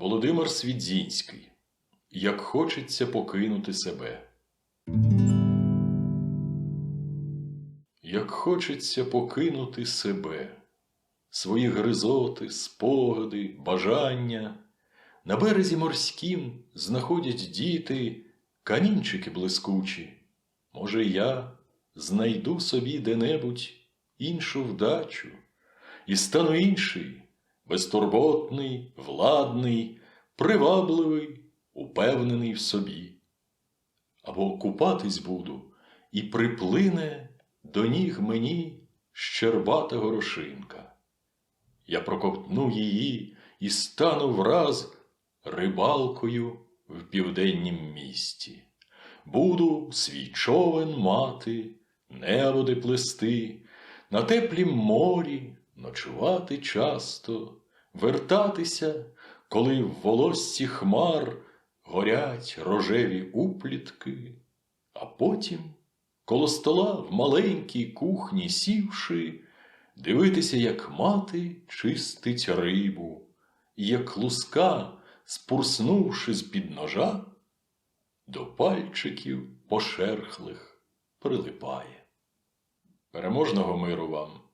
Володимир Свідзінський. Як хочеться покинути себе. Як хочеться покинути себе, свої гризоти, спогади, бажання. На березі морськім знаходять діти камінчики блискучі. Може, я знайду собі де-небудь іншу вдачу і стану інший, безтурботний, владний, привабливий, упевнений в собі. Або купатись буду, і приплине до ніг мені щербата горошинка. Я проковтну її і стану враз рибалкою в південнім місті. Буду свій човен мати, небо де плести, на теплім морі ночувати часто, вертатися, коли в волоссі хмар горять рожеві уплітки, а потім коло стола в маленькій кухні сівши, дивитися, як мати чистить рибу, і як луска, спурснувши з-під ножа, до пальчиків пошерхлих прилипає. Переможного миру вам!